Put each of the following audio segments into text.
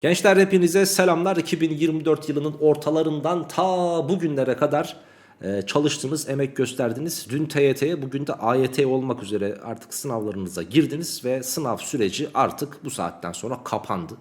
Gençler hepinize selamlar. 2024 yılının ortalarından ta bugünlere kadar e, çalıştınız, emek gösterdiniz. Dün TYT'ye, bugün de AYT olmak üzere artık sınavlarınıza girdiniz ve sınav süreci artık bu saatten sonra kapandı.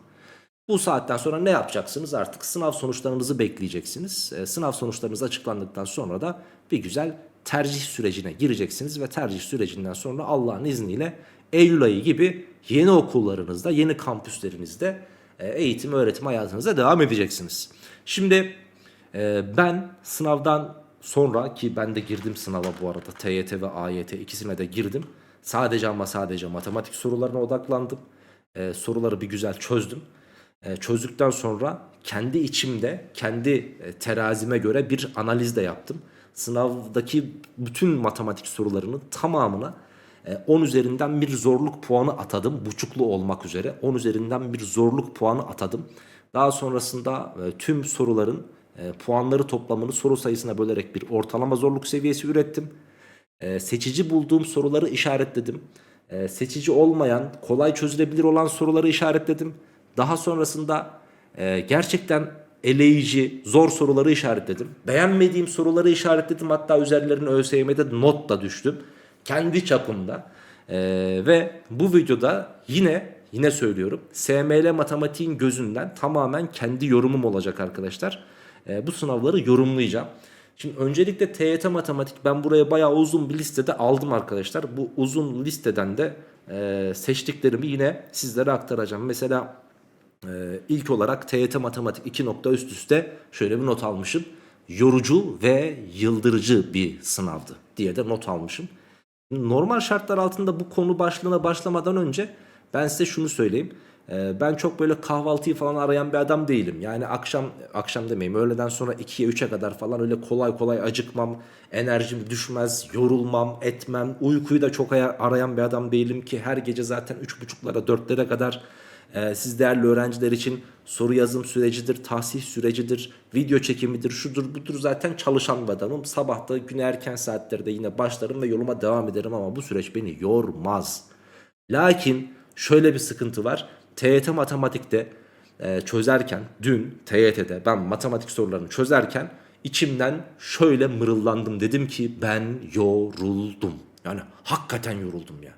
Bu saatten sonra ne yapacaksınız? Artık sınav sonuçlarınızı bekleyeceksiniz. E, sınav sonuçlarınız açıklandıktan sonra da bir güzel tercih sürecine gireceksiniz ve tercih sürecinden sonra Allah'ın izniyle Eylül ayı gibi yeni okullarınızda, yeni kampüslerinizde eğitim öğretim hayatınıza devam edeceksiniz. Şimdi e, ben sınavdan sonra ki ben de girdim sınava bu arada TYT ve AYT ikisine de girdim. Sadece ama sadece matematik sorularına odaklandım. E, soruları bir güzel çözdüm. E, çözdükten sonra kendi içimde, kendi e, terazime göre bir analiz de yaptım. Sınavdaki bütün matematik sorularının tamamına e, 10 üzerinden bir zorluk puanı atadım. Buçuklu olmak üzere 10 üzerinden bir zorluk puanı atadım. Daha sonrasında e, tüm soruların e, puanları toplamını soru sayısına bölerek bir ortalama zorluk seviyesi ürettim. E, seçici bulduğum soruları işaretledim. E, seçici olmayan, kolay çözülebilir olan soruları işaretledim. Daha sonrasında e, gerçekten eleyici, zor soruları işaretledim. Beğenmediğim soruları işaretledim. Hatta üzerlerine ÖSYM'de not da düştüm. Kendi çapımda. E, ve bu videoda yine yine söylüyorum. SML matematiğin gözünden tamamen kendi yorumum olacak arkadaşlar. E, bu sınavları yorumlayacağım. Şimdi öncelikle TYT matematik ben buraya bayağı uzun bir listede aldım arkadaşlar. Bu uzun listeden de e, seçtiklerimi yine sizlere aktaracağım. Mesela ee, ilk olarak TYT Matematik 2 nokta üst üste şöyle bir not almışım. Yorucu ve yıldırıcı bir sınavdı diye de not almışım. Normal şartlar altında bu konu başlığına başlamadan önce ben size şunu söyleyeyim. Ee, ben çok böyle kahvaltıyı falan arayan bir adam değilim. Yani akşam akşam demeyeyim öğleden sonra 2'ye 3'e kadar falan öyle kolay kolay acıkmam, enerjim düşmez, yorulmam, etmem. Uykuyu da çok arayan bir adam değilim ki her gece zaten 3.30'lara 4'lere kadar ee, siz değerli öğrenciler için soru yazım sürecidir, tahsil sürecidir, video çekimidir, şudur budur zaten çalışan bir adamım. Sabah da güne erken saatlerde yine başlarım ve yoluma devam ederim ama bu süreç beni yormaz. Lakin şöyle bir sıkıntı var. TYT matematikte e, çözerken dün TYT'de ben matematik sorularını çözerken içimden şöyle mırıldandım. Dedim ki ben yoruldum. Yani hakikaten yoruldum ya.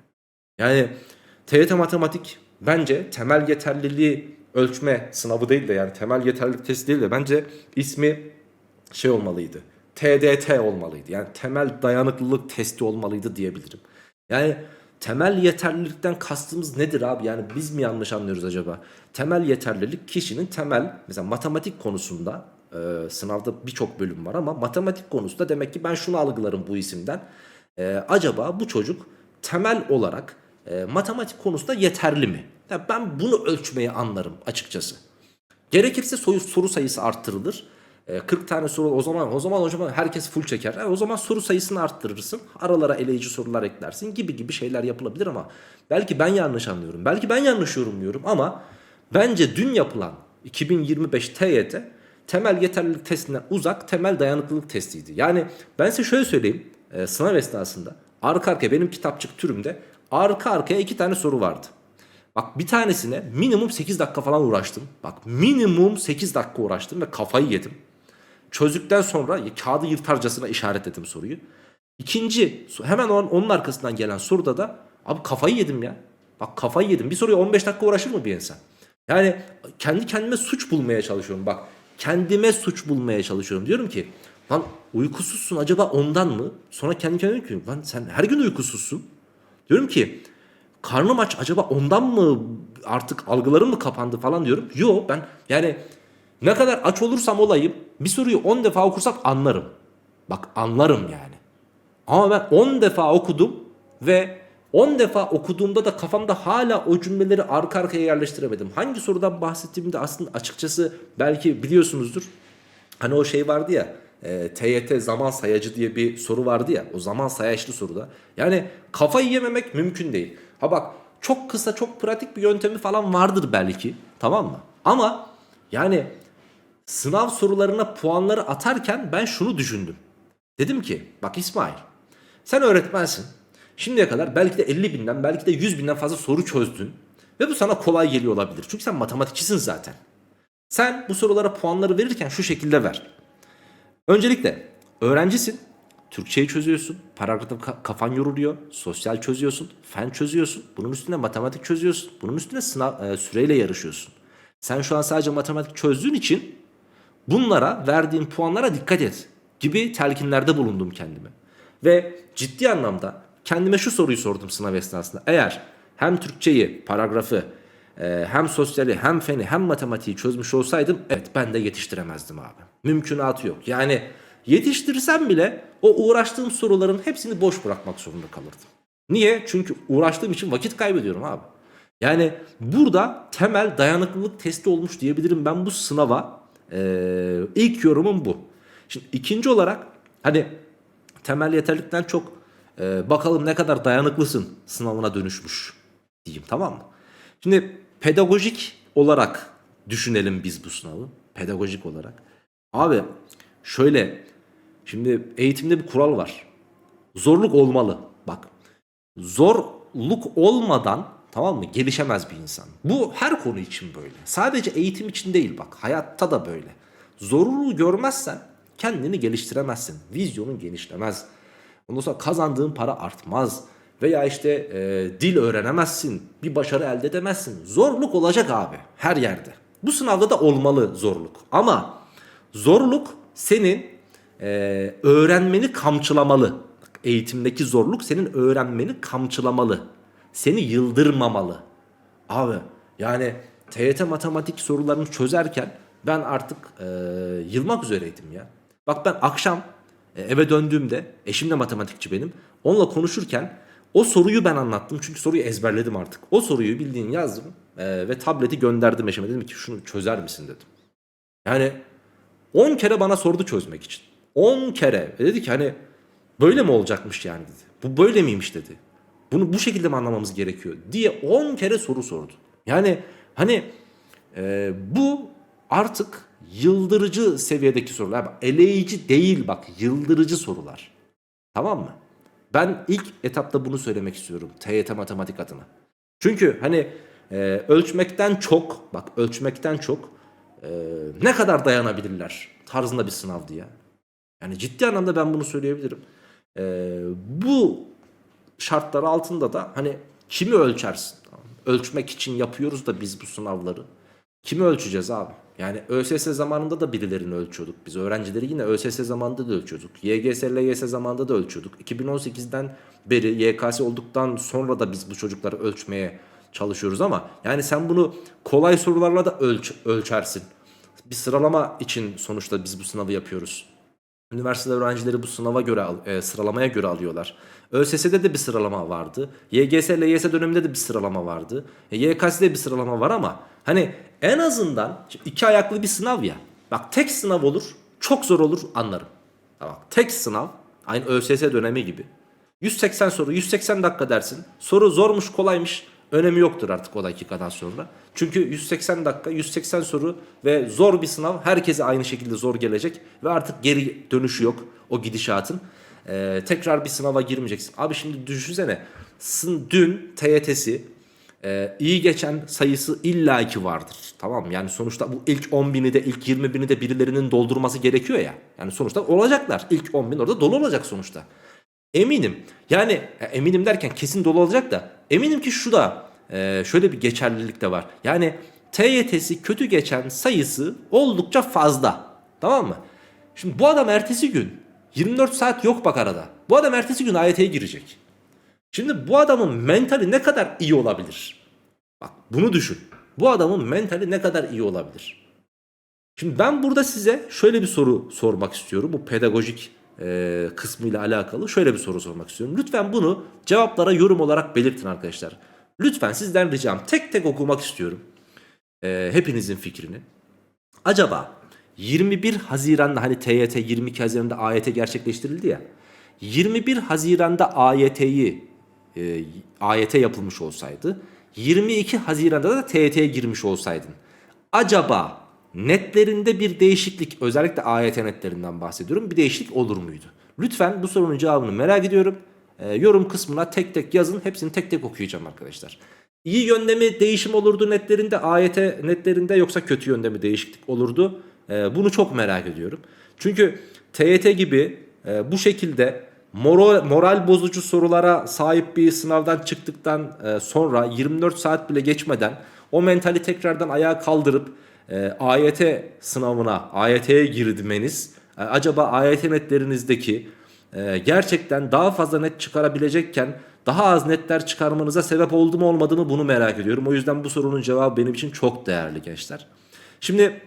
Yani TYT matematik bence temel yeterliliği ölçme sınavı değil de yani temel yeterlilik testi değil de bence ismi şey olmalıydı. TDT olmalıydı. Yani temel dayanıklılık testi olmalıydı diyebilirim. Yani temel yeterlilikten kastımız nedir abi? Yani biz mi yanlış anlıyoruz acaba? Temel yeterlilik kişinin temel mesela matematik konusunda e, sınavda birçok bölüm var ama matematik konusunda demek ki ben şunu algılarım bu isimden. E, acaba bu çocuk temel olarak e, matematik konusunda yeterli mi? Ya ben bunu ölçmeyi anlarım açıkçası. Gerekirse soru, soru sayısı arttırılır. E, 40 tane soru o zaman o zaman hocam herkes full çeker. E, o zaman soru sayısını arttırırsın. Aralara eleyici sorular eklersin gibi gibi şeyler yapılabilir ama belki ben yanlış anlıyorum. Belki ben yanlış yorumluyorum ama bence dün yapılan 2025 TYT temel yeterlilik testinden uzak temel dayanıklılık testiydi. Yani ben size şöyle söyleyeyim. E, sınav esnasında arka arkaya benim kitapçık türümde arka arkaya iki tane soru vardı. Bak bir tanesine minimum 8 dakika falan uğraştım. Bak minimum 8 dakika uğraştım ve kafayı yedim. Çözdükten sonra kağıdı yırtarcasına işaretledim soruyu. İkinci hemen onun arkasından gelen soruda da abi kafayı yedim ya. Bak kafayı yedim. Bir soruya 15 dakika uğraşır mı bir insan? Yani kendi kendime suç bulmaya çalışıyorum. Bak kendime suç bulmaya çalışıyorum. Diyorum ki lan uykusuzsun acaba ondan mı? Sonra kendi kendime diyorum ki lan sen her gün uykusuzsun. Diyorum ki karnım aç acaba ondan mı artık algılarım mı kapandı falan diyorum. Yo ben yani ne kadar aç olursam olayım bir soruyu 10 defa okursam anlarım. Bak anlarım yani. Ama ben 10 defa okudum ve 10 defa okuduğumda da kafamda hala o cümleleri arka arkaya yerleştiremedim. Hangi sorudan bahsettiğimde aslında açıkçası belki biliyorsunuzdur. Hani o şey vardı ya e, TYT zaman sayacı diye bir soru vardı ya o zaman sayaçlı soruda. Yani kafayı yememek mümkün değil. Ha bak çok kısa çok pratik bir yöntemi falan vardır belki tamam mı? Ama yani sınav sorularına puanları atarken ben şunu düşündüm. Dedim ki bak İsmail sen öğretmensin. Şimdiye kadar belki de 50 binden belki de 100 binden fazla soru çözdün. Ve bu sana kolay geliyor olabilir. Çünkü sen matematikçisin zaten. Sen bu sorulara puanları verirken şu şekilde ver. Öncelikle öğrencisin. Türkçeyi çözüyorsun. Paragrafta ka- kafan yoruluyor. Sosyal çözüyorsun. Fen çözüyorsun. Bunun üstüne matematik çözüyorsun. Bunun üstüne sınav e, süreyle yarışıyorsun. Sen şu an sadece matematik çözdüğün için bunlara verdiğin puanlara dikkat et gibi telkinlerde bulundum kendime. Ve ciddi anlamda kendime şu soruyu sordum sınav esnasında. Eğer hem Türkçeyi, paragrafı, e, hem sosyali, hem feni, hem matematiği çözmüş olsaydım evet ben de yetiştiremezdim abi. Mümkünatı yok. Yani yetiştirsem bile o uğraştığım soruların hepsini boş bırakmak zorunda kalırdım. Niye? Çünkü uğraştığım için vakit kaybediyorum abi. Yani burada temel dayanıklılık testi olmuş diyebilirim ben bu sınava. Ee, ilk yorumum bu. Şimdi ikinci olarak hani temel yeterlikten çok e, bakalım ne kadar dayanıklısın sınavına dönüşmüş diyeyim tamam mı? Şimdi pedagojik olarak düşünelim biz bu sınavı. Pedagojik olarak. Abi şöyle şimdi eğitimde bir kural var. Zorluk olmalı. Bak zorluk olmadan tamam mı gelişemez bir insan. Bu her konu için böyle. Sadece eğitim için değil bak hayatta da böyle. Zorluğu görmezsen kendini geliştiremezsin. Vizyonun genişlemez. Ondan sonra kazandığın para artmaz. Veya işte e, dil öğrenemezsin. Bir başarı elde edemezsin. Zorluk olacak abi her yerde. Bu sınavda da olmalı zorluk. Ama zorluk senin e, öğrenmeni kamçılamalı. Bak, Eğitimdeki zorluk senin öğrenmeni kamçılamalı. Seni yıldırmamalı. Abi yani TYT matematik sorularını çözerken ben artık e, yılmak üzereydim ya. Bak ben akşam e, eve döndüğümde eşim de matematikçi benim. Onunla konuşurken o soruyu ben anlattım çünkü soruyu ezberledim artık. O soruyu bildiğin yazdım e, ve tableti gönderdim eşime dedim ki şunu çözer misin dedim. Yani 10 kere bana sordu çözmek için. 10 kere. Ve dedi ki hani böyle mi olacakmış yani dedi. Bu böyle miymiş dedi. Bunu bu şekilde mi anlamamız gerekiyor diye 10 kere soru sordu. Yani hani e, bu artık yıldırıcı seviyedeki sorular. Bak, eleyici değil bak yıldırıcı sorular. Tamam mı? Ben ilk etapta bunu söylemek istiyorum TYT matematik adına. Çünkü hani e, ölçmekten çok bak ölçmekten çok e, ne kadar dayanabilirler tarzında bir sınavdı ya. Yani ciddi anlamda ben bunu söyleyebilirim. E, bu şartlar altında da hani kimi ölçersin? Ölçmek için yapıyoruz da biz bu sınavları. Kimi ölçeceğiz abi? Yani ÖSS zamanında da birilerini ölçüyorduk. Biz öğrencileri yine ÖSS zamanında da ölçüyorduk. YGS, LYS zamanında da ölçüyorduk. 2018'den beri YKS olduktan sonra da biz bu çocukları ölçmeye çalışıyoruz ama yani sen bunu kolay sorularla da ölç, ölçersin. Bir sıralama için sonuçta biz bu sınavı yapıyoruz. Üniversite öğrencileri bu sınava göre e, sıralamaya göre alıyorlar. ÖSS'de de bir sıralama vardı. YGS, LYS döneminde de bir sıralama vardı. E, YKS'de bir sıralama var ama hani en azından iki ayaklı bir sınav ya. Bak tek sınav olur, çok zor olur anlarım. Bak tek sınav aynı ÖSS dönemi gibi. 180 soru, 180 dakika dersin. Soru zormuş, kolaymış. Önemi yoktur artık o dakikadan sonra. Çünkü 180 dakika, 180 soru ve zor bir sınav herkese aynı şekilde zor gelecek. Ve artık geri dönüşü yok o gidişatın. Ee, tekrar bir sınava girmeyeceksin. Abi şimdi düşünsene. Dün TYT'si e, iyi geçen sayısı illaki vardır. Tamam? Yani sonuçta bu ilk 10 bini de ilk 20 bini de birilerinin doldurması gerekiyor ya. Yani sonuçta olacaklar. İlk 10 bin orada dolu olacak sonuçta. Eminim. Yani e, eminim derken kesin dolu olacak da eminim ki şu da e, şöyle bir geçerlilik de var. Yani TYT'si kötü geçen sayısı oldukça fazla. Tamam mı? Şimdi bu adam ertesi gün 24 saat yok bak arada. Bu adam ertesi gün AYT'ye girecek. Şimdi bu adamın mentali ne kadar iyi olabilir? Bak bunu düşün. Bu adamın mentali ne kadar iyi olabilir? Şimdi ben burada size şöyle bir soru sormak istiyorum. Bu pedagojik e, kısmıyla alakalı şöyle bir soru sormak istiyorum. Lütfen bunu cevaplara yorum olarak belirtin arkadaşlar. Lütfen sizden ricam tek tek okumak istiyorum. E, hepinizin fikrini. Acaba 21 Haziran'da hani TYT 22 Haziran'da AYT gerçekleştirildi ya. 21 Haziran'da AYT'yi e, AYT yapılmış olsaydı 22 Haziran'da da TYT'ye girmiş olsaydın. Acaba netlerinde bir değişiklik özellikle AYT netlerinden bahsediyorum bir değişiklik olur muydu? Lütfen bu sorunun cevabını merak ediyorum. E, yorum kısmına tek tek yazın hepsini tek tek okuyacağım arkadaşlar. İyi yönde mi değişim olurdu netlerinde, AYT netlerinde yoksa kötü yönde mi değişiklik olurdu? Ee, bunu çok merak ediyorum. Çünkü TYT gibi e, bu şekilde moral, moral bozucu sorulara sahip bir sınavdan çıktıktan e, sonra 24 saat bile geçmeden o mentali tekrardan ayağa kaldırıp e, AYT sınavına, AYT'ye girmeniz e, acaba AYT netlerinizdeki e, gerçekten daha fazla net çıkarabilecekken daha az netler çıkarmanıza sebep oldu mu olmadı mı bunu merak ediyorum. O yüzden bu sorunun cevabı benim için çok değerli gençler. Şimdi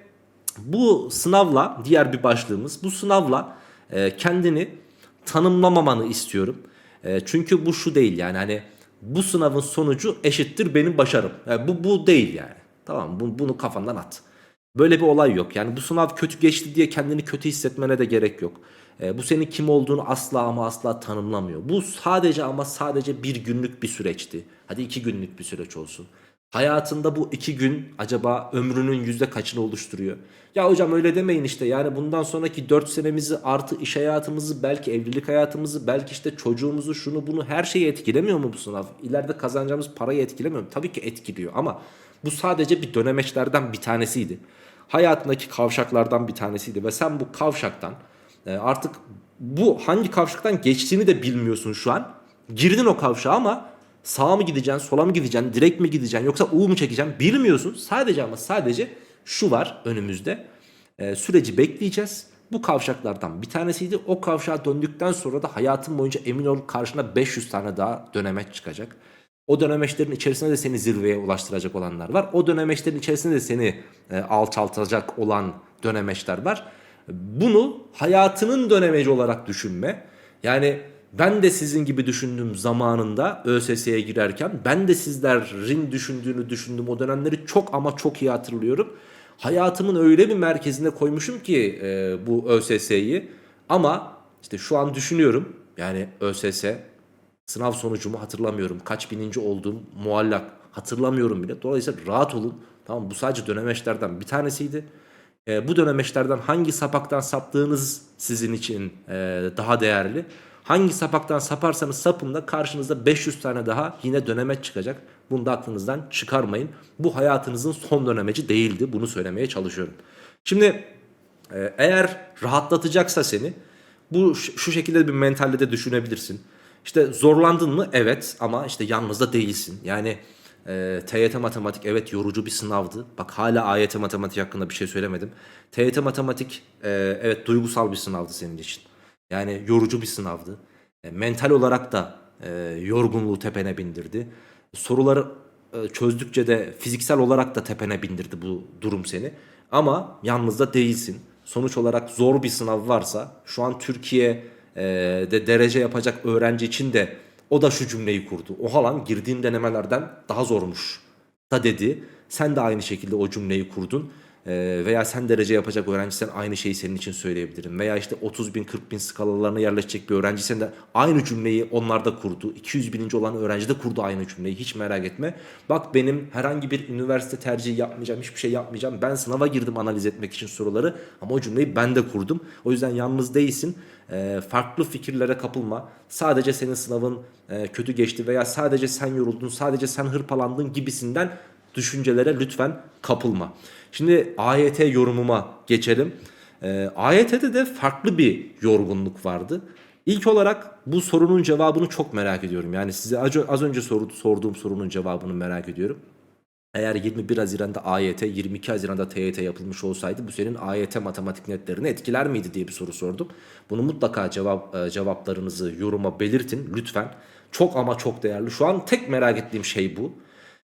bu sınavla diğer bir başlığımız bu sınavla e, kendini tanımlamamanı istiyorum. E, çünkü bu şu değil yani hani bu sınavın sonucu eşittir benim başarım. Yani bu bu değil yani. Tamam bu, bunu kafandan at. Böyle bir olay yok. Yani bu sınav kötü geçti diye kendini kötü hissetmene de gerek yok. E, bu senin kim olduğunu asla ama asla tanımlamıyor. Bu sadece ama sadece bir günlük bir süreçti. Hadi iki günlük bir süreç olsun. Hayatında bu iki gün acaba ömrünün yüzde kaçını oluşturuyor? Ya hocam öyle demeyin işte yani bundan sonraki 4 senemizi artı iş hayatımızı belki evlilik hayatımızı belki işte çocuğumuzu şunu bunu her şeyi etkilemiyor mu bu sınav? İleride kazanacağımız parayı etkilemiyor mu? Tabii ki etkiliyor ama bu sadece bir dönemeçlerden bir tanesiydi. Hayatındaki kavşaklardan bir tanesiydi ve sen bu kavşaktan e, artık bu hangi kavşaktan geçtiğini de bilmiyorsun şu an. Girdin o kavşağa ama sağa mı gideceksin, sola mı gideceksin, direkt mi gideceksin yoksa U mu çekeceksin bilmiyorsun. Sadece ama sadece şu var önümüzde. E, süreci bekleyeceğiz. Bu kavşaklardan bir tanesiydi. O kavşağa döndükten sonra da hayatın boyunca emin ol karşına 500 tane daha dönemeç çıkacak. O dönemeçlerin içerisinde de seni zirveye ulaştıracak olanlar var. O dönemeçlerin içerisinde de seni e, alçaltacak olan dönemeçler var. Bunu hayatının dönemeci olarak düşünme. Yani ben de sizin gibi düşündüğüm zamanında ÖSS'ye girerken ben de sizlerin düşündüğünü düşündüm. O dönemleri çok ama çok iyi hatırlıyorum. Hayatımın öyle bir merkezine koymuşum ki e, bu ÖSS'yi. Ama işte şu an düşünüyorum yani ÖSS sınav sonucumu hatırlamıyorum. Kaç bininci olduğum muallak hatırlamıyorum bile. Dolayısıyla rahat olun. Tamam bu sadece dönemeçlerden bir tanesiydi. E, bu dönemeçlerden hangi sapaktan saptığınız sizin için e, daha değerli. Hangi sapaktan saparsanız sapın da karşınızda 500 tane daha yine dönemeç çıkacak. Bunu da aklınızdan çıkarmayın. Bu hayatınızın son dönemeci değildi. Bunu söylemeye çalışıyorum. Şimdi e, eğer rahatlatacaksa seni bu şu şekilde bir mentalde de düşünebilirsin. İşte zorlandın mı? Evet ama işte yalnız da değilsin. Yani e, TYT matematik evet yorucu bir sınavdı. Bak hala AYT matematik hakkında bir şey söylemedim. TYT matematik e, evet duygusal bir sınavdı senin için. Yani yorucu bir sınavdı. E, mental olarak da e, yorgunluğu tepene bindirdi. Soruları e, çözdükçe de fiziksel olarak da tepene bindirdi bu durum seni. Ama yalnız da değilsin. Sonuç olarak zor bir sınav varsa şu an Türkiye'de derece yapacak öğrenci için de o da şu cümleyi kurdu. Oha lan girdiğim denemelerden daha zormuş da dedi. Sen de aynı şekilde o cümleyi kurdun. Ee, veya sen derece yapacak öğrencisen aynı şeyi senin için söyleyebilirim. Veya işte 30 bin 40 bin skalalarına yerleşecek bir öğrencisen de aynı cümleyi onlar da kurdu. 200 bininci olan öğrenci de kurdu aynı cümleyi hiç merak etme. Bak benim herhangi bir üniversite tercihi yapmayacağım hiçbir şey yapmayacağım. Ben sınava girdim analiz etmek için soruları ama o cümleyi ben de kurdum. O yüzden yalnız değilsin. Ee, farklı fikirlere kapılma. Sadece senin sınavın e, kötü geçti veya sadece sen yoruldun, sadece sen hırpalandın gibisinden düşüncelere lütfen kapılma. Şimdi AYT yorumuma geçelim. Ee, AYT'de de farklı bir yorgunluk vardı. İlk olarak bu sorunun cevabını çok merak ediyorum. Yani size az önce sordu, sorduğum sorunun cevabını merak ediyorum. Eğer 21 Haziran'da AYT, 22 Haziran'da TYT yapılmış olsaydı bu senin AYT matematik netlerini etkiler miydi diye bir soru sordum. Bunu mutlaka cevap e, cevaplarınızı yoruma belirtin lütfen. Çok ama çok değerli. Şu an tek merak ettiğim şey bu.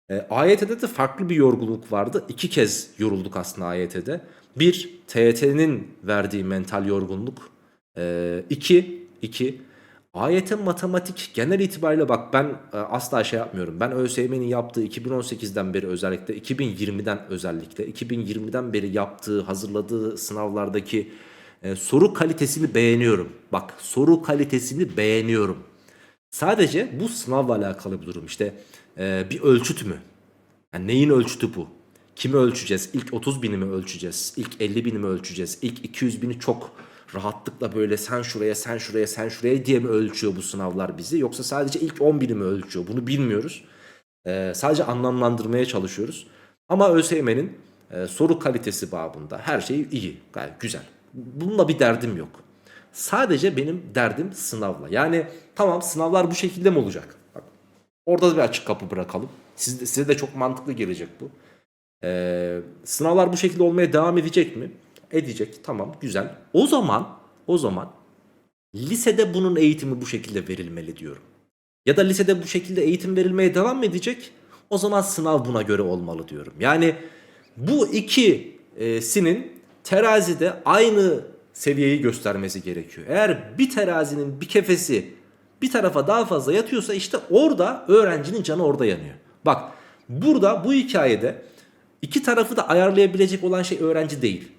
E, AYT'de de farklı bir yorgunluk vardı. İki kez yorulduk aslında AYT'de. Bir, TYT'nin verdiği mental yorgunluk. E, iki, iki, AYT matematik genel itibariyle bak ben e, asla şey yapmıyorum. Ben ÖSYM'nin yaptığı 2018'den beri özellikle 2020'den özellikle 2020'den beri yaptığı hazırladığı sınavlardaki e, soru kalitesini beğeniyorum. Bak soru kalitesini beğeniyorum. Sadece bu sınavla alakalı bir durum. İşte e, bir ölçüt mü? Yani neyin ölçütü bu? Kimi ölçeceğiz? İlk 30 bini mi ölçeceğiz? İlk 50 bini mi ölçeceğiz? İlk 200 bini çok rahatlıkla böyle sen şuraya sen şuraya sen şuraya diye mi ölçüyor bu sınavlar bizi? Yoksa sadece ilk 10 bini mi ölçüyor? Bunu bilmiyoruz. Ee, sadece anlamlandırmaya çalışıyoruz. Ama ÖSYM'nin e, soru kalitesi babında her şey iyi, gayet güzel. Bununla bir derdim yok. Sadece benim derdim sınavla. Yani tamam sınavlar bu şekilde mi olacak? Orada da bir açık kapı bırakalım. Siz size de çok mantıklı gelecek bu. Ee, sınavlar bu şekilde olmaya devam edecek mi? Edecek. Tamam, güzel. O zaman, o zaman lisede bunun eğitimi bu şekilde verilmeli diyorum. Ya da lisede bu şekilde eğitim verilmeye devam edecek? O zaman sınav buna göre olmalı diyorum. Yani bu ikisinin terazide aynı seviyeyi göstermesi gerekiyor. Eğer bir terazinin bir kefesi bir tarafa daha fazla yatıyorsa işte orada öğrencinin canı orada yanıyor. Bak burada bu hikayede iki tarafı da ayarlayabilecek olan şey öğrenci değil.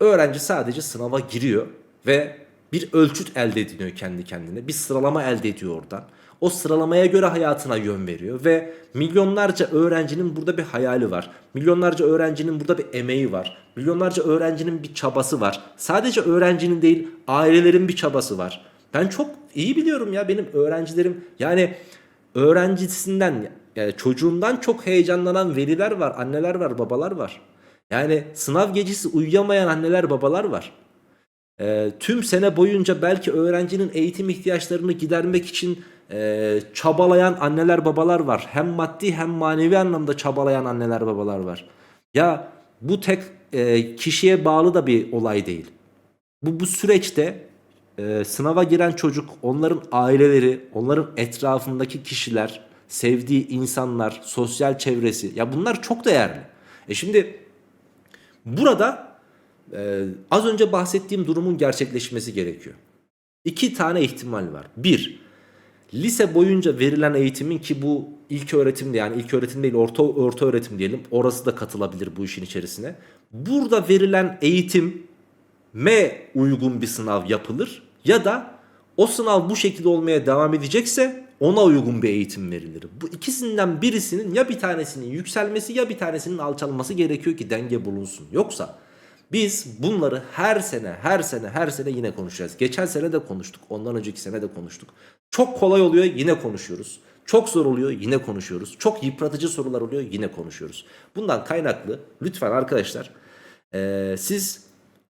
Öğrenci sadece sınava giriyor ve bir ölçüt elde ediyor kendi kendine. Bir sıralama elde ediyor oradan. O sıralamaya göre hayatına yön veriyor ve milyonlarca öğrencinin burada bir hayali var. Milyonlarca öğrencinin burada bir emeği var. Milyonlarca öğrencinin bir çabası var. Sadece öğrencinin değil, ailelerin bir çabası var. Ben çok iyi biliyorum ya benim öğrencilerim yani öğrencisinden yani çocuğundan çok heyecanlanan veliler var, anneler var, babalar var. Yani sınav gecesi uyuyamayan anneler, babalar var. Ee, tüm sene boyunca belki öğrencinin eğitim ihtiyaçlarını gidermek için e, çabalayan anneler babalar var. Hem maddi hem manevi anlamda çabalayan anneler babalar var. Ya bu tek e, kişiye bağlı da bir olay değil. Bu bu süreçte e, sınava giren çocuk, onların aileleri, onların etrafındaki kişiler, sevdiği insanlar, sosyal çevresi ya bunlar çok değerli. E şimdi burada e, az önce bahsettiğim durumun gerçekleşmesi gerekiyor. İki tane ihtimal var. Bir, lise boyunca verilen eğitimin ki bu ilk öğretim yani ilk öğretim değil orta, orta öğretim diyelim orası da katılabilir bu işin içerisine. Burada verilen eğitime uygun bir sınav yapılır ya da o sınav bu şekilde olmaya devam edecekse ona uygun bir eğitim verilir. Bu ikisinden birisinin ya bir tanesinin yükselmesi ya bir tanesinin alçalması gerekiyor ki denge bulunsun. Yoksa biz bunları her sene, her sene, her sene yine konuşacağız. Geçen sene de konuştuk, ondan önceki sene de konuştuk. Çok kolay oluyor yine konuşuyoruz. Çok zor oluyor yine konuşuyoruz. Çok yıpratıcı sorular oluyor yine konuşuyoruz. Bundan kaynaklı lütfen arkadaşlar eee, siz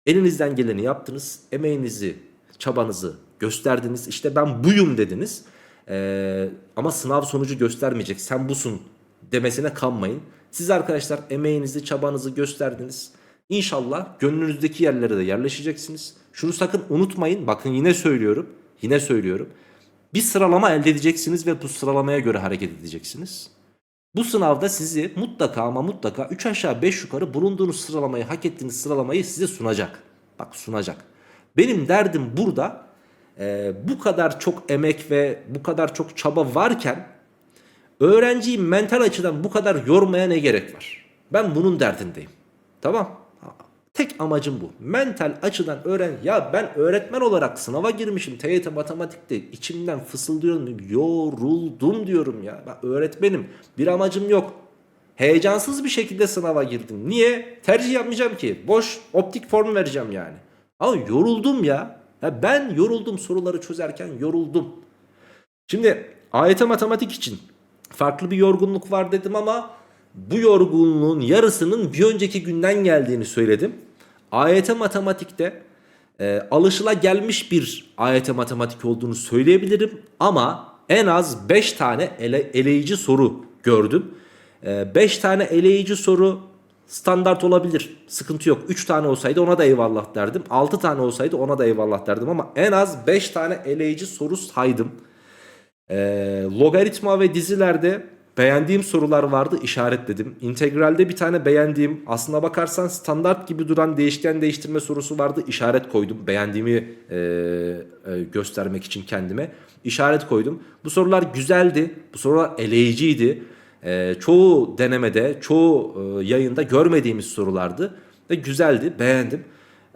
elinizden geleni yaptınız. Emeğinizi, çabanızı gösterdiniz. İşte ben buyum dediniz. Eee, ama sınav sonucu göstermeyecek. Sen busun demesine kanmayın. Siz arkadaşlar emeğinizi, çabanızı gösterdiniz. İnşallah gönlünüzdeki yerlere de yerleşeceksiniz. Şunu sakın unutmayın. Bakın yine söylüyorum. Yine söylüyorum. Bir sıralama elde edeceksiniz ve bu sıralamaya göre hareket edeceksiniz. Bu sınavda sizi mutlaka ama mutlaka 3 aşağı 5 yukarı bulunduğunuz sıralamayı hak ettiğiniz sıralamayı size sunacak. Bak sunacak. Benim derdim burada e, bu kadar çok emek ve bu kadar çok çaba varken öğrenciyi mental açıdan bu kadar yormaya ne gerek var? Ben bunun derdindeyim. Tamam. Tek amacım bu. Mental açıdan öğren. Ya ben öğretmen olarak sınava girmişim. TYT matematikte içimden fısıldıyorum. Yoruldum diyorum ya. Ben öğretmenim. Bir amacım yok. Heyecansız bir şekilde sınava girdim. Niye? Tercih yapmayacağım ki. Boş optik form vereceğim yani. Ama yoruldum ya. ya ben yoruldum soruları çözerken yoruldum. Şimdi AYT matematik için farklı bir yorgunluk var dedim ama bu yorgunluğun yarısının bir önceki günden geldiğini söyledim. AYT matematikte e, alışıla gelmiş bir AYT matematik olduğunu söyleyebilirim ama en az 5 tane ele, eleyici soru gördüm. 5 tane eleyici soru standart olabilir. Sıkıntı yok. 3 tane olsaydı ona da eyvallah derdim. 6 tane olsaydı ona da eyvallah derdim ama en az 5 tane eleyici soru saydım. E, logaritma ve dizilerde beğendiğim sorular vardı işaretledim. İntegralde bir tane beğendiğim aslına bakarsan standart gibi duran değişken değiştirme sorusu vardı işaret koydum. Beğendiğimi e, e, göstermek için kendime işaret koydum. Bu sorular güzeldi. Bu sorular eleyiciydi. E, çoğu denemede, çoğu e, yayında görmediğimiz sorulardı ve güzeldi, beğendim.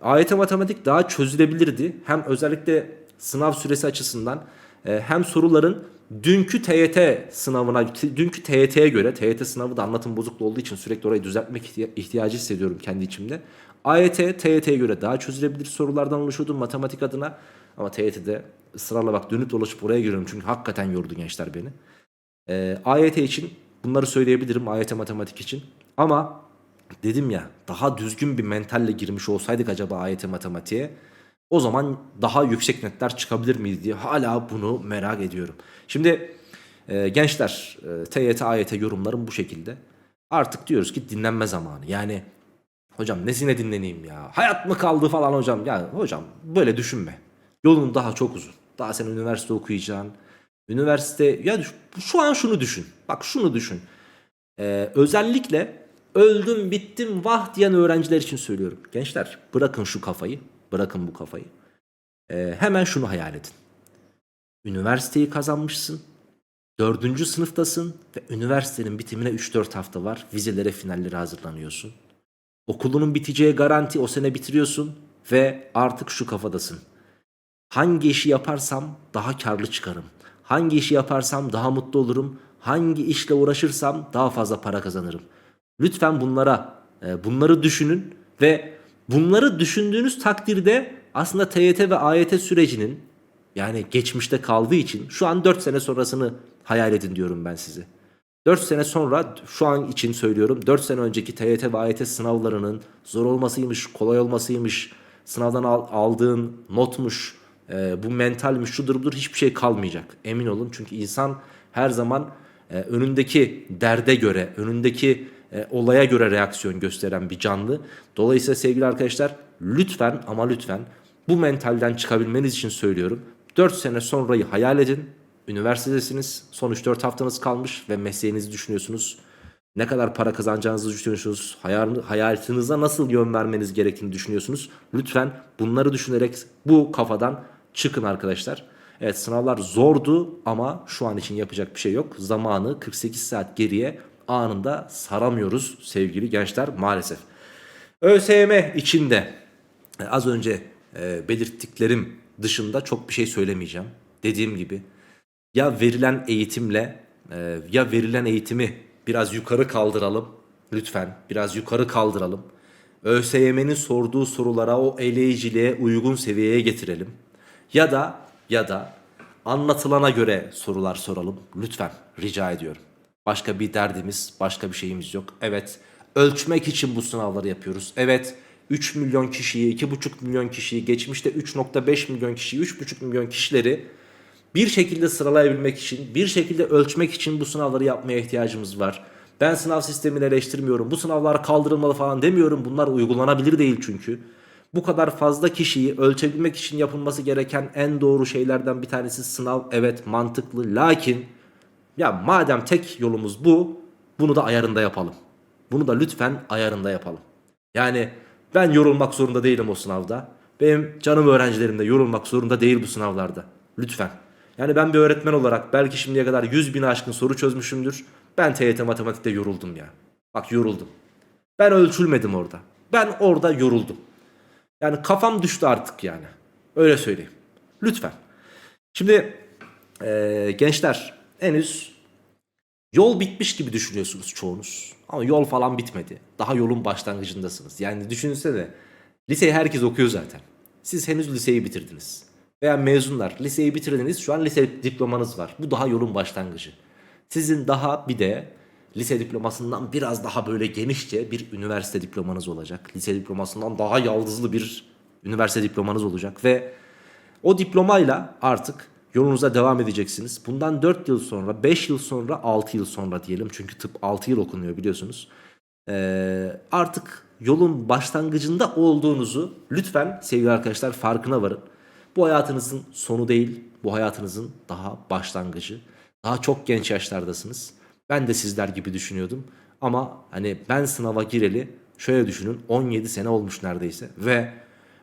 AYT matematik daha çözülebilirdi. Hem özellikle sınav süresi açısından e, hem soruların dünkü TYT sınavına, dünkü TYT'ye göre, TYT sınavı da anlatım bozukluğu olduğu için sürekli orayı düzeltmek ihtiyacı hissediyorum kendi içimde. AYT, TYT'ye göre daha çözülebilir sorulardan oluşuyordu matematik adına. Ama TYT'de ısrarla bak dönüp dolaşıp oraya giriyorum çünkü hakikaten yordu gençler beni. E, AYT için Bunları söyleyebilirim AYT matematik için. Ama dedim ya daha düzgün bir mentalle girmiş olsaydık acaba AYT matematiğe o zaman daha yüksek netler çıkabilir miydi diye hala bunu merak ediyorum. Şimdi e, gençler e, TYT AYT yorumlarım bu şekilde. Artık diyoruz ki dinlenme zamanı. Yani hocam nesine dinleneyim ya? Hayat mı kaldı falan hocam? Ya hocam böyle düşünme. Yolun daha çok uzun. Daha sen üniversite okuyacaksın. Üniversite ya şu an şunu düşün. Bak şunu düşün. Ee, özellikle öldüm bittim vah diyen öğrenciler için söylüyorum. Gençler bırakın şu kafayı. Bırakın bu kafayı. Ee, hemen şunu hayal edin. Üniversiteyi kazanmışsın. Dördüncü sınıftasın ve üniversitenin bitimine 3-4 hafta var. Vizelere finallere hazırlanıyorsun. Okulunun biteceği garanti o sene bitiriyorsun ve artık şu kafadasın. Hangi işi yaparsam daha karlı çıkarım. Hangi işi yaparsam daha mutlu olurum. Hangi işle uğraşırsam daha fazla para kazanırım. Lütfen bunlara e, bunları düşünün ve bunları düşündüğünüz takdirde aslında TYT ve AYT sürecinin yani geçmişte kaldığı için şu an 4 sene sonrasını hayal edin diyorum ben size. 4 sene sonra şu an için söylüyorum 4 sene önceki TYT ve AYT sınavlarının zor olmasıymış, kolay olmasıymış, sınavdan al- aldığın notmuş, e, bu mentalmiş, şudur budur hiçbir şey kalmayacak. Emin olun çünkü insan her zaman e, önündeki derde göre, önündeki e, olaya göre reaksiyon gösteren bir canlı. Dolayısıyla sevgili arkadaşlar lütfen ama lütfen bu mentalden çıkabilmeniz için söylüyorum. 4 sene sonrayı hayal edin. Üniversitedesiniz. Son 3-4 haftanız kalmış ve mesleğinizi düşünüyorsunuz. Ne kadar para kazanacağınızı düşünüyorsunuz. Hayal, hayatınıza nasıl yön vermeniz gerektiğini düşünüyorsunuz. Lütfen bunları düşünerek bu kafadan çıkın arkadaşlar. Evet sınavlar zordu ama şu an için yapacak bir şey yok. Zamanı 48 saat geriye anında saramıyoruz sevgili gençler maalesef. ÖSYM içinde e, az önce e, belirttiklerim dışında çok bir şey söylemeyeceğim. Dediğim gibi ya verilen eğitimle e, ya verilen eğitimi biraz yukarı kaldıralım lütfen biraz yukarı kaldıralım. ÖSYM'nin sorduğu sorulara o eleyiciliğe uygun seviyeye getirelim. Ya da ya da anlatılana göre sorular soralım lütfen rica ediyorum. Başka bir derdimiz, başka bir şeyimiz yok. Evet, ölçmek için bu sınavları yapıyoruz. Evet, 3 milyon kişiyi, 2,5 milyon kişiyi, geçmişte 3.5 milyon kişiyi, 3,5 milyon kişileri bir şekilde sıralayabilmek için, bir şekilde ölçmek için bu sınavları yapmaya ihtiyacımız var. Ben sınav sistemini eleştirmiyorum. Bu sınavlar kaldırılmalı falan demiyorum. Bunlar uygulanabilir değil çünkü. Bu kadar fazla kişiyi ölçebilmek için yapılması gereken en doğru şeylerden bir tanesi sınav. Evet mantıklı. Lakin ya madem tek yolumuz bu, bunu da ayarında yapalım. Bunu da lütfen ayarında yapalım. Yani ben yorulmak zorunda değilim o sınavda. Benim canım öğrencilerim de yorulmak zorunda değil bu sınavlarda. Lütfen. Yani ben bir öğretmen olarak belki şimdiye kadar 100 bin aşkın soru çözmüşümdür. Ben TYT matematikte yoruldum ya. Bak yoruldum. Ben ölçülmedim orada. Ben orada yoruldum. Yani kafam düştü artık yani. Öyle söyleyeyim. Lütfen. Şimdi eee, gençler henüz yol bitmiş gibi düşünüyorsunuz çoğunuz. Ama yol falan bitmedi. Daha yolun başlangıcındasınız. Yani düşünsene liseyi herkes okuyor zaten. Siz henüz liseyi bitirdiniz. Veya mezunlar liseyi bitirdiniz şu an lise diplomanız var. Bu daha yolun başlangıcı. Sizin daha bir de lise diplomasından biraz daha böyle genişçe bir üniversite diplomanız olacak. Lise diplomasından daha yaldızlı bir üniversite diplomanız olacak ve o diplomayla artık yolunuza devam edeceksiniz. Bundan 4 yıl sonra, 5 yıl sonra, 6 yıl sonra diyelim. Çünkü tıp 6 yıl okunuyor biliyorsunuz. Ee, artık yolun başlangıcında olduğunuzu lütfen sevgili arkadaşlar farkına varın. Bu hayatınızın sonu değil, bu hayatınızın daha başlangıcı. Daha çok genç yaşlardasınız. Ben de sizler gibi düşünüyordum. Ama hani ben sınava gireli şöyle düşünün 17 sene olmuş neredeyse ve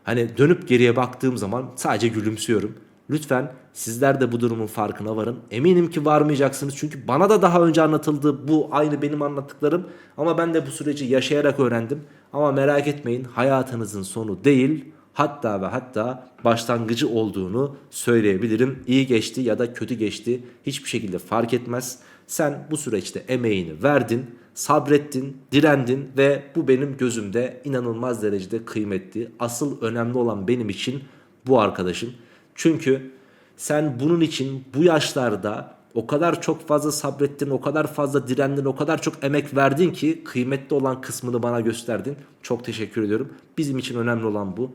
hani dönüp geriye baktığım zaman sadece gülümsüyorum. Lütfen sizler de bu durumun farkına varın. Eminim ki varmayacaksınız çünkü bana da daha önce anlatıldı bu aynı benim anlattıklarım ama ben de bu süreci yaşayarak öğrendim. Ama merak etmeyin hayatınızın sonu değil hatta ve hatta başlangıcı olduğunu söyleyebilirim. İyi geçti ya da kötü geçti hiçbir şekilde fark etmez. Sen bu süreçte emeğini verdin, sabrettin, direndin ve bu benim gözümde inanılmaz derecede kıymetli. Asıl önemli olan benim için bu arkadaşım. Çünkü sen bunun için bu yaşlarda o kadar çok fazla sabrettin, o kadar fazla direndin, o kadar çok emek verdin ki kıymetli olan kısmını bana gösterdin. Çok teşekkür ediyorum. Bizim için önemli olan bu.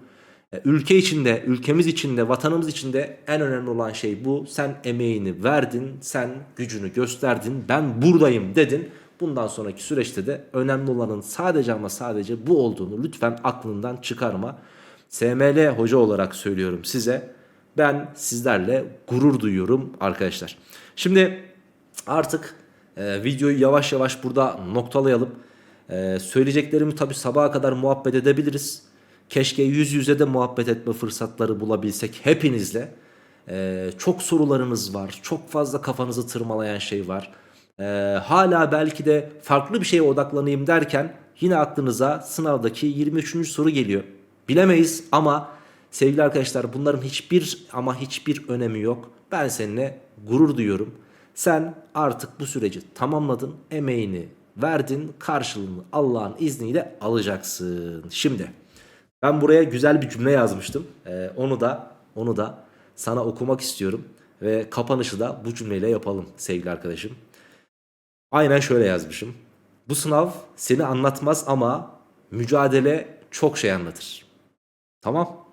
E, Ülke içinde, ülkemiz içinde, vatanımız içinde en önemli olan şey bu. Sen emeğini verdin, sen gücünü gösterdin, ben buradayım dedin. Bundan sonraki süreçte de önemli olanın sadece ama sadece bu olduğunu lütfen aklından çıkarma. SML hoca olarak söylüyorum size. Ben sizlerle gurur duyuyorum arkadaşlar. Şimdi artık e, videoyu yavaş yavaş burada noktalayalım. E, söyleyeceklerimi tabii sabaha kadar muhabbet edebiliriz. Keşke yüz yüze de muhabbet etme fırsatları bulabilsek hepinizle. E, çok sorularınız var. Çok fazla kafanızı tırmalayan şey var. E, hala belki de farklı bir şeye odaklanayım derken yine aklınıza sınavdaki 23. soru geliyor. Bilemeyiz ama sevgili arkadaşlar bunların hiçbir ama hiçbir önemi yok. Ben seninle gurur duyuyorum. Sen artık bu süreci tamamladın, emeğini verdin, karşılığını Allah'ın izniyle alacaksın. Şimdi ben buraya güzel bir cümle yazmıştım. Ee, onu da onu da sana okumak istiyorum ve kapanışı da bu cümleyle yapalım sevgili arkadaşım. Aynen şöyle yazmışım. Bu sınav seni anlatmaz ama mücadele çok şey anlatır. Tamam.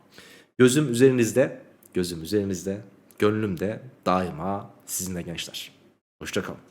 Gözüm üzerinizde, gözüm üzerinizde, gönlüm de daima sizinle gençler. Hoşçakalın.